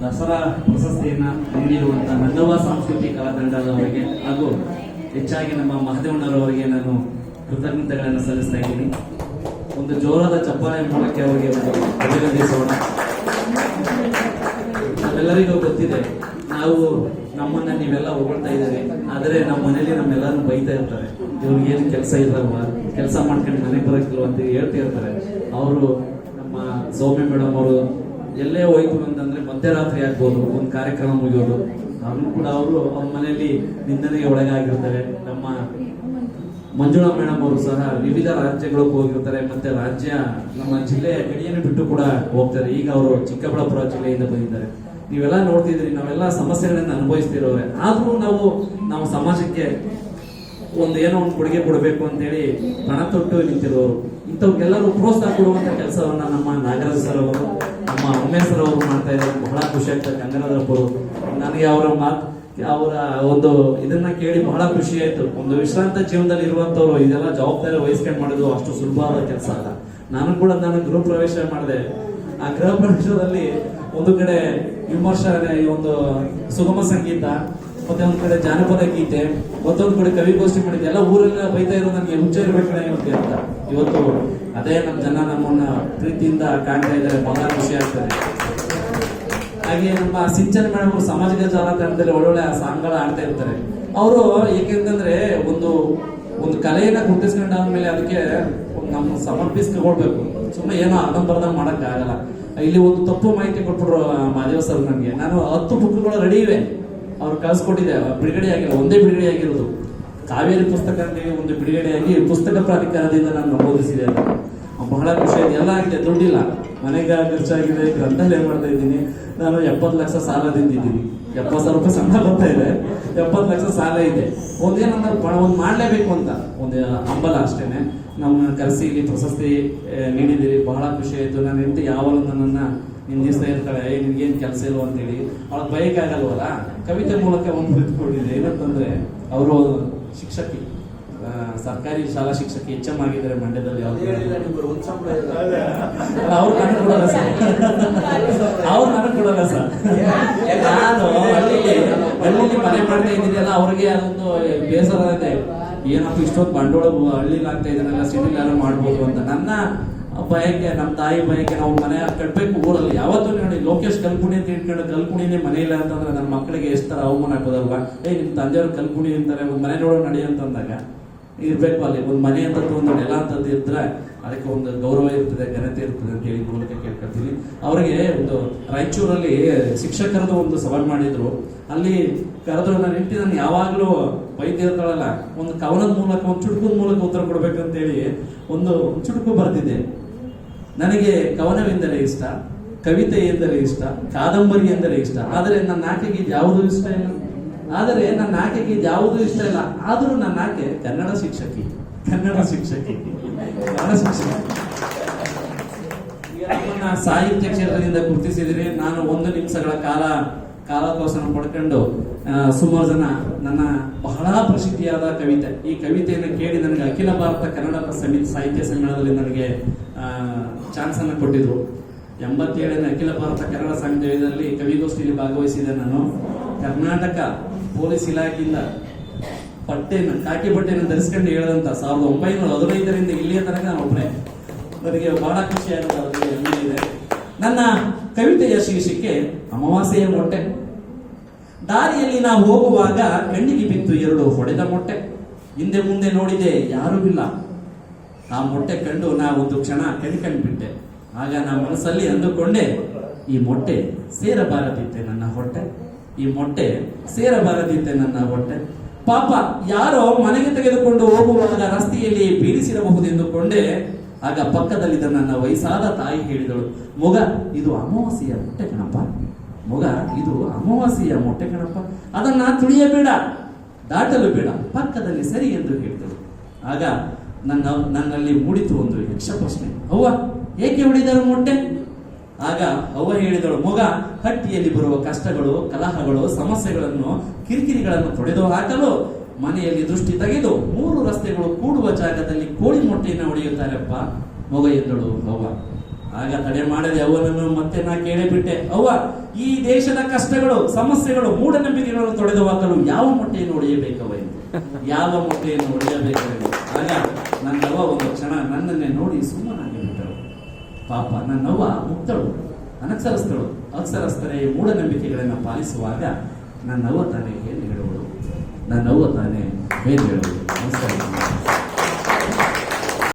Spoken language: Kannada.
ದಸರಾ ಪ್ರಶಸ್ತಿಯನ್ನ ನೀಡಿರುವಂತಹ ನಂದವ ಸಾಂಸ್ಕೃತಿಕ ಕಲಾತಂಡದವರಿಗೆ ಹಾಗೂ ಹೆಚ್ಚಾಗಿ ನಮ್ಮ ಮಹದೇವಣ್ಣರವರಿಗೆ ನಾನು ಕೃತಜ್ಞತೆಗಳನ್ನು ಸಲ್ಲಿಸ್ತಾ ಇದ್ದೀನಿ. ಒಂದು ಜೋರಾದ ಚಪ್ಪಾಳೆ ಮೂಲಕ ಅವರಿಗೆ ಅಭಿನಂದಿಸೋಣ. ನಾವೆಲ್ಲರಿಗೂ ಗೊತ್ತಿದೆ, ನಾವು ನಮ್ಮನ್ನ ನೀವೆಲ್ಲ ಹೊಗಳ್ತಾ ಇದ್ದೀರಿ, ಆದರೆ ನಮ್ಮ ಮನೇಲಿ ನಮ್ಮೆಲ್ಲರೂ ಬೈತಾ ಇರ್ತಾರೆ. ಇವ್ರಿಗೆ ಏನು ಕೆಲಸ ಇಲ್ಲವ, ಕೆಲಸ ಮಾಡ್ಕೊಂಡು ಮನೆಗೆ ಬರೋಕ್ಕಿಲ್ವ ಅಂತ ಹೇಳ್ತಾ ಇರ್ತಾರೆ. ಅವರು ನಮ್ಮ ಸೌಮ್ಯ ಮೇಡಮ್ ಅವರು ಎಲ್ಲೇ ಹೋಯ್ತು ಅಂತಂದ್ರೆ ಮಧ್ಯರಾತ್ರಿ ಆಗ್ಬೋದು, ಒಂದು ಕಾರ್ಯಕ್ರಮ ಮುಗಿಯೋದು. ಅವ್ರು ಕೂಡ ಅವರು ಅವ್ರ ಮನೆಯಲ್ಲಿ ನಿಂದನೆಗೆ ಒಳಗಾಗಿರ್ತಾರೆ. ನಮ್ಮ ಮಂಜುಳಾ ಮೇಡಮ್ ಅವರು ಸಹ ವಿವಿಧ ರಾಜ್ಯಗಳಿಗೆ ಹೋಗಿರ್ತಾರೆ, ಮತ್ತೆ ರಾಜ್ಯ ನಮ್ಮ ಜಿಲ್ಲೆಯ ಗಡಿಯನ್ನು ಬಿಟ್ಟು ಕೂಡ ಹೋಗ್ತಾರೆ. ಈಗ ಅವರು ಚಿಕ್ಕಬಳ್ಳಾಪುರ ಜಿಲ್ಲೆಯಿಂದ ಬಂದಿದ್ದಾರೆ. ನೀವೆಲ್ಲ ನೋಡ್ತಿದ್ರಿ ನಾವೆಲ್ಲ ಸಮಸ್ಯೆಗಳನ್ನ ಅನುಭವಿಸ್ತಿರೋರೆ. ಆದ್ರೂ ನಾವು ನಾವು ಸಮಾಜಕ್ಕೆ ಒಂದು ಏನೋ ಒಂದು ಕೊಡುಗೆ ಕೊಡಬೇಕು ಅಂತೇಳಿ ಪಣ ತೊಟ್ಟು ನಿಂತಿರೋರು. ಇಂಥವ್ರಿಗೆಲ್ಲರೂ ಪ್ರೋತ್ಸಾಹ ಕೊಡುವಂತ ಕೆಲಸವನ್ನ ನಮ್ಮ ನಾಗರಾಜ್ ಸರ್ ಅವರು, ನಮ್ಮ ಉಮೇಶ್ ಸರ್ ಅವರು ಮಾಡ್ತಾ ಇದ್ದಾರೆ. ಬಹಳ ಖುಷಿ ಆಗ್ತದೆ ಗಂಗರಾಜರಪ್ಪರು ನನಗೆ ಅವರ ಮಾತು, ಅವರ ಒಂದು ಇದನ್ನ ಕೇಳಿ ಬಹಳ ಖುಷಿ ಆಯ್ತು. ಒಂದು ವಿಶ್ರಾಂತ ಜೀವನದಲ್ಲಿ ಇರುವಂತವ್ರು, ಇದೆಲ್ಲ ಜವಾಬ್ದಾರಿ ವಹಿಸ್ಕೊಂಡು ಮಾಡೋದು ಅಷ್ಟು ಸುಲಭವಾದ ಕೆಲಸ ಅಲ್ಲ. ನಾನು ಕೂಡ ನಾನು ಗೃಹ ಪ್ರವೇಶ ಮಾಡಿದೆ. ಆ ಗೃಹ ಪ್ರವೇಶದಲ್ಲಿ ಒಂದು ಕಡೆ ವಿಮರ್ಶ ಒಂದು ಸುಗಮ ಸಂಗೀತ ಮತ್ತೆ ಒಂದ್ ಕಡೆ ಜಾನಪದ ಗೀತೆ, ಮತ್ತೊಂದ್ ಕಡೆ ಕವಿಗೋಷ್ಠಿ ಮಾಡಿದ್ದೆ ಎಲ್ಲ ಊರಲ್ಲಿ ಬೈತಾ ಇರೋ ನನಗೆ ಹುಚ್ಚ ಇವತ್ತು ಅಂತ. ಇವತ್ತು ಅದೇ ನಮ್ಮ ಜನ ನಮ್ಮನ್ನ ಪ್ರೀತಿಯಿಂದ ಕಾಣ್ತಾ ಇದ್ದಾರೆ, ಬಹಳ ಖುಷಿ ಆಗ್ತದೆ. ಹಾಗೆ ನಮ್ಮ ಸಿಂಚನ ಮೇಡಮ್ ಅವರು ಸಾಮಾಜಿಕ ಜಾಲತಾಣದಲ್ಲಿ ಒಳ್ಳೊಳ್ಳೆ ಸಾಂಗ್ಗಳ ಆಡ್ತಾ ಇರ್ತಾರೆ. ಅವರು ಏಕೆಂತಂದ್ರೆ ಒಂದು ಒಂದು ಕಲೆಯನ್ನ ಗುರುತಿಸ್ಕೊಂಡಾದ್ಮೇಲೆ ಅದಕ್ಕೆ ನಮ್ಮ ಸಮರ್ಪಿಸ್ಕೊಳ್ಬೇಕು. ಸುಮ್ಮನೆ ಏನೋ ಅರ್ಧಂಬರ್ಧ ಮಾಡಕ್ ಆಗಲ್ಲ ಇಲ್ಲಿ ಒಂದು ತಪ್ಪು ಮಾಹಿತಿ ಕೊಟ್ಬಿಟ್ರು ಮಾದೇವ ಸರ್ ನನಗೆ. ನಾನು ಹತ್ತು ಬುಕ್ಗಳು ರೆಡಿ ಇವೆ. ಅವ್ರು ಕಳ್ಸಿಕೊಟ್ಟಿದೆ ಬಿಡುಗಡೆ ಆಗಿಲ್ಲ ಒಂದೇ ಬಿಡುಗಡೆ ಆಗಿರೋದು. ಕಾವೇರಿ ಪುಸ್ತಕ ಒಂದು ಬಿಡುಗಡೆಯಾಗಿ ಪುಸ್ತಕ ಪ್ರಾಧಿಕಾರದಿಂದ ನಾನು ನಮೂದಿಸಿದೆ ಬಹಳ ಖುಷಿ ಆಯ್ತು. ಎಲ್ಲ ಆಗಿದೆ, ದುಡ್ಡಿಲ್ಲ. ಮನೆಗೆ ಖರ್ಚಾಗಿದೆ, ಗ್ರಂಥಾಲಯ ಮಾಡ್ತಾ ಇದ್ದೀನಿ? ನಾನು ಎಪ್ಪತ್ತು ಲಕ್ಷ ಸಾಲದಿಂದಿದ್ದೀನಿ ಎಪ್ಪತ್ತು ಸಾವಿರ ರೂಪಾಯಿ ಸಂಬಳ ಬರ್ತಾ ಇದೆ. ಎಪ್ಪತ್ತು ಲಕ್ಷ ಸಾಲ ಇದೆ. ಒಂದೇನಂದ್ರೆ ಒಂದು ಮಾಡಲೇಬೇಕು ಅಂತ. ಒಂದು ಹಂಬಲ ಅಷ್ಟೇನೆ. ನಮ್ಮನ್ನು ಕರೆಸಿ ಇಲ್ಲಿ ಪ್ರಶಸ್ತಿ ನೀಡಿದ್ದೀರಿ. ಬಹಳ ಖುಷಿ ಆಯಿತು. ನಾನು ಹೆಂಡತಿ ಯಾವಾಗಲೂ ನನ್ನನ್ನ ನಿಂದಿಸ್ತಾ ಇರ್ತಾಳೆ ಏ ನಿನ್ಗೇನ್ ಕೆಲಸ ಅಂತ ಅಂತೇಳಿ. ಅವಳ ಬೈಕ್ ಆಗಲ್ವಲ್ಲ? ಕವಿತೆ ಮೂಲಕ ಒಂದು ಕುಳಿತುಕೊಂಡಿದೆ. ಏನಂತಂದ್ರೆ ಅವರು ಶಿಕ್ಷಕಿ. ಸರ್ಕಾರಿ ಶಾಲಾ ಶಿಕ್ಷಕಿ ಎಚ್ ಎಂ ಆಗಿದ್ದಾರೆ ಮಂಡ್ಯದಲ್ಲಿ ಅವ್ರು. ಅವ್ರು ನನಗೆ ಕೊಡಲ್ಲ ಸರ್. ಅವ್ರು ನನಗೆ ಕೊಡಲ್ಲ ಸರ್. ನಾನು ಹಳ್ಳಿಲಿ ಮನೆ ಮಾಡ್ತಾ ಇದ್ದೀನಲ್ಲ ಅವ್ರಿಗೆ ಅದೊಂದು ಬೇಸರ ಇದೆ ಏನಪ್ಪ ಇಷ್ಟೊಂದು ಬಂಡವಾಳ ಹಳ್ಳಿಲಿ ಆಗ್ತಾ ಇದನ್ನೆಲ್ಲ ಸಿಟಿಲಿ ಯಾರು ಮಾಡ್ಬೋದು ಅಂತ. ನನ್ನ ಬಯಕೆ ನಮ್ಮ ತಾಯಿ ಬಯಕೆ ನಾವು ಮನೆ ಕಟ್ಟಬೇಕು ಊರಲ್ಲಿ? ಯಾವತ್ತೂ ನೋಡಿ ಲೋಕೇಶ್ ಕಲ್ಪುಣಿ ಅಂತ ಇಟ್ಕೊಂಡು ಕಲ್ಕುಣಿನೇ ಮನೆ ಇಲ್ಲ ಅಂತಂದ್ರೆ ನನ್ನ ಮಕ್ಕಳಿಗೆ ಎಷ್ಟು ಥರ ಅವಮಾನ ಆಗೋದಲ್ವಾ ಏ ನಿಮ್ಮ ತಂದೆಯವ್ರು ಕಲ್ಕುಣಿ ಅಂತಾರೆ, ಒಂದು ಮನೆ ನೋಡೋ ನಡಿ ಅಂತಂದಾಗ ಇರಬೇಕು ಅಲ್ಲಿ, ಒಂದು ಮನೆ ಅಂತ ಒಂದು ನೆಲ ಅಂತದ್ದು ಇದ್ರೆ ಅದಕ್ಕೆ ಒಂದು ಗೌರವ ಇರ್ತದೆ, ಘನತೆ ಇರ್ತದೆ ಅಂತ ಹೇಳಿ ಮೂಲಕ ಕೇಳ್ಕೊಳ್ತೀನಿ. ಅವರಿಗೆ ಒಂದು ರಾಯಚೂರಲ್ಲಿ ಶಿಕ್ಷಕರದ್ದು ಒಂದು ಸಭೆ ಮಾಡಿದ್ರು. ಅಲ್ಲಿ ಕರೆದ್ರು ನಾನು ಇಟ್ಟು ನಾನು ಯಾವಾಗಲೂ ಬೈತಿರ್ತಾಳಲ್ಲ ಒಂದು ಕವನದ ಮೂಲಕ, ಒಂದು ಚುಟುಕದ ಮೂಲಕ ಉತ್ತರ ಕೊಡ್ಬೇಕಂತೇಳಿ ಒಂದು ಚುಟುಕು ಬರ್ತಿದ್ದೆ ನನಗೆ ಕವನವೆಂದರೆ ಇಷ್ಟ, ಕವಿತೆ ಎಂದರೆ ಇಷ್ಟ, ಕಾದಂಬರಿ ಎಂದರೆ ಇಷ್ಟ. ಆದರೆ ನನ್ನ ಆಕೆಗೆ ಯಾವುದು ಇಷ್ಟ ಇಲ್ಲ. ಆದರೆ ನನ್ನ ಆಕೆಗೆ ಯಾವುದು ಇಷ್ಟ ಇಲ್ಲ. ಆದರೂ ನನ್ನ ಆಕೆ ಕನ್ನಡ ಶಿಕ್ಷಕಿ. ಕನ್ನಡ ಶಿಕ್ಷಕಿ. ಕನ್ನಡ ಶಿಕ್ಷಕಿ. ನಮ್ಮನ್ನ ಸಾಹಿತ್ಯ ಕ್ಷೇತ್ರದಿಂದ ಗುರುತಿಸಿದ್ರೆ ನಾನು ಒಂದು ನಿಮಿಷಗಳ ಕಾಲ ಕಾಲಾವಕಾಶನ ಪಡ್ಕೊಂಡು ಸುಮಾರು ಜನ ನನ್ನ ಬಹಳ ಪ್ರಸಿದ್ಧಿಯಾದ ಕವಿತೆ. ಈ ಕವಿತೆಯನ್ನು ಕೇಳಿ ನನಗೆ ಅಖಿಲ ಭಾರತ ಕನ್ನಡ ಸಮಿತಿ ಸಾಹಿತ್ಯ ಸಮ್ಮೇಳನದಲ್ಲಿ ನನಗೆ ಚಾನ್ಸ್ ಅನ್ನು ಕೊಟ್ಟಿದ್ರು. ಎಂಬತ್ತೇಳನೇ ಅಖಿಲ ಭಾರತ ಕನ್ನಡ ಸಂಘದಲ್ಲಿ ಕವಿಗೋಷ್ಠಿಯಲ್ಲಿ ಭಾಗವಹಿಸಿದೆ ನಾನು, ಕರ್ನಾಟಕ ಪೊಲೀಸ್ ಇಲಾಖೆಯಿಂದ ಬಟ್ಟೆಯನ್ನು ಕಾಕಿ ಬಟ್ಟೆಯನ್ನು ಧರಿಸ್ಕೊಂಡು ಹೇಳದಂತ ಸಾವಿರದ ಒಂಬೈನೂರ ಹದಿನೈದರಿಂದ ಇಲ್ಲಿಯ ತನಕ ನಾನು ಒಬ್ಬನೇ ನನಗೆ ಬಹಳ ಖುಷಿ ನನ್ನ ಕವಿತೆಯ ಶೀರ್ಷಿಕೆ ಅಮಾವಾಸ್ಯೆಯ ಮೊಟ್ಟೆ. ದಾರಿಯಲ್ಲಿ ನಾವು ಹೋಗುವಾಗ ಕಣ್ಣಿಗೆ ಬಿತ್ತು ಎರಡು ಹೊಡೆದ ಮೊಟ್ಟೆ. ಹಿಂದೆ ಮುಂದೆ ನೋಡಿದೆ ಯಾರೂ ಇಲ್ಲ. ಆ ಮೊಟ್ಟೆ ಕಂಡು ನಾ ಒಂದು ಕ್ಷಣ ಬಿಟ್ಟೆ. ಆಗ ನಾ ಮನಸ್ಸಲ್ಲಿ ಅಂದುಕೊಂಡೆ, ಈ ಮೊಟ್ಟೆ ಸೇರಬಾರದಿತ್ತೆ ನನ್ನ ಹೊಟ್ಟೆ. ಈ ಮೊಟ್ಟೆ ಸೇರಬಾರದಿತ್ತೆ ನನ್ನ ಹೊಟ್ಟೆ. ಪಾಪ, ಯಾರೋ ಮನೆಗೆ ತೆಗೆದುಕೊಂಡು ಹೋಗುವಾಗ ರಸ್ತೆಯಲ್ಲಿ ಬೀಳಿಸಿರಬಹುದೆಂದುಕೊಂಡೆ ಆಗ ಪಕ್ಕದಲ್ಲಿದ್ದ ನನ್ನ ವಯಸ್ಸಾದ ತಾಯಿ ಹೇಳಿದಳು, ಮೊಗ, ಇದು ಅಮಾವಾಸ್ಯೆಯ ಮೊಟ್ಟೆ ಕಣಪ್ಪ. ಮೊಗ, ಇದು ಅಮಾವಾಸ್ಯೆಯ ಮೊಟ್ಟೆ ಕಣಪ್ಪ. ಅದನ್ನ ತುಳಿಯಬೇಡ, ದಾಟಲು ಬೇಡ, ಪಕ್ಕದಲ್ಲಿ ಸರಿ ಎಂದು ಹೇಳಿದಳು. ಆಗ ನನ್ನ, ನನ್ನಲ್ಲಿ ಮೂಡಿತು ಒಂದು ಯಕ್ಷ ಪ್ರಶ್ನೆ ಅವ್ವ, ಏಕೆ ಹೊಡಿದರು ಮೊಟ್ಟೆ? ಆಗ ಅವ್ವ ಹೇಳಿದಳು, ಮಗ, ಹಟ್ಟಿಯಲ್ಲಿ ಬರುವ ಕಷ್ಟಗಳು, ಕಲಹಗಳು, ಸಮಸ್ಯೆಗಳನ್ನು, ಕಿರಿಕಿರಿಗಳನ್ನು ತೊಡೆದು ಹಾಕಲು ಮನೆಯಲ್ಲಿ ದೃಷ್ಟಿ ತೆಗೆದು ಮೂರು ರಸ್ತೆಗಳು ಕೂಡುವ ಜಾಗದಲ್ಲಿ ಕೋಳಿ ಮೊಟ್ಟೆಯನ್ನು ಹೊಡೆಯುತ್ತಾರಪ್ಪ? ಮೊಗ ಎಂದಳು ಅವ್ವ ಆಗ ತಡೆ ಮಾಡದೆ ಅವನನ್ನು ಮತ್ತೆ ನಾ ಕೇಳಿಬಿಟ್ಟೆ, ಅವ್ವ, ಈ ದೇಶದ ಕಷ್ಟಗಳು, ಸಮಸ್ಯೆಗಳು ಮೂಢನಂಬಿಕೆಗಳನ್ನು ತೊಡೆದು ಹಾಕಲು ಯಾವ ಮೊಟ್ಟೆಯನ್ನು ಹೊಡೆಯಬೇಕವ ಎಂದು ಯಾವ ಮೊಟ್ಟೆಯನ್ನು ಹೊಡೆಯಬೇಕೆಂದು ಆಗ ನನ್ನವ್ವ ಒಂದು ಕ್ಷಣ ನನ್ನನ್ನೇ ನೋಡಿ ಸುಮ್ಮನಾಗಿ ಬಿಟ್ಟಳು ಪಾಪ, ನನ್ನವ್ವ ಮುಕ್ತಳು, ಅನಕ್ಷರಸ್ಥಳು, ಅಕ್ಷರಸ್ಥರೇ ಮೂಢನಂಬಿಕೆಗಳನ್ನು ಪಾಲಿಸುವಾಗ ನನ್ನವ್ವ ತಾನೇ ಹೇಳಿ ಹೇಳುವಳು. ನನ್ನವ್ವ ತಾನೇ ಹೇಳಿ ಹೇಳುವಳು.